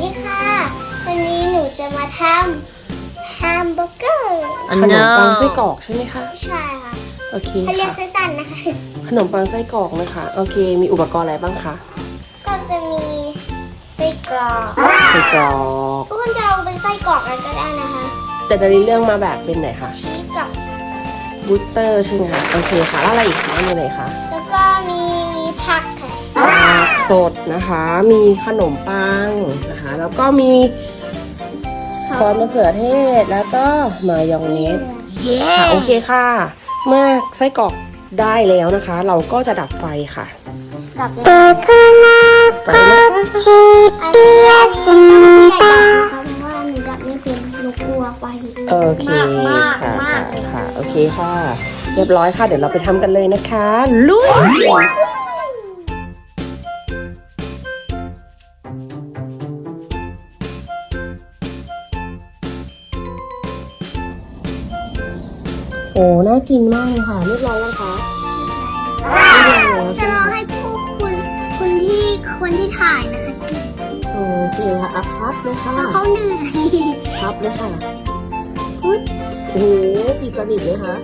ดีค่ะ วันนี้หนูจะมาทำแฮมเบอร์เกอร์ขนมปังไส้กรอกใช่ไหมคะใช่ค่ะโอเคถ้าเรียกค่ะสั้นๆนะคะ ขนมปังไส้กรอกนะคะโอเค มีอุปกรณ์อะไรบ้างคะก็จะมีไส้กรอกไส้กรอกทุกคนจะเอาเป็นไส้กรอกกันก็ได้นะคะ แต่ดาริเรื่องมาแบบเป็นไหนคะชีสกับบูสเตอร์ใช่ไหมคะโอเคค่ะแล้วอะไรอีกคะมีอะไรคะแล้วก็มีผักค่ะผัก สดนะคะ มีขนมปังนะคะ แล้วก็มีซอสมะเขือเทศแล้วก็มายองเนสค่ะโอเคค่ะ เมื่อไส้กรอกได้แล้วนะคะ เราก็จะดับไฟค่ะกับเลยไฟนะคะอันนี้ไม่ได้ดับนะคะเพราะว่าหนูดับไม่เป็นหนูกลัวไฟโอเคมากค่ะมากค่ะค่ะโอเคค่ะ เรียบร้อยค่ะ เดี๋ยวเราไปทำกันเลยนะคะลุย โอ้น่ากินมากเลยค่ะเรียบร้อยแล้วคะเรียบร้อยแล้วจะใช่ไหมรอให้ผู้คุณคนที่คนที่ถ่ายนะคะกินโอเคค่ะอัพพับเลยค่ะเพราะเขาเหนื่อยพับเลยค่ะฟุดโอ้โหปิดสนิทเลยค่ะ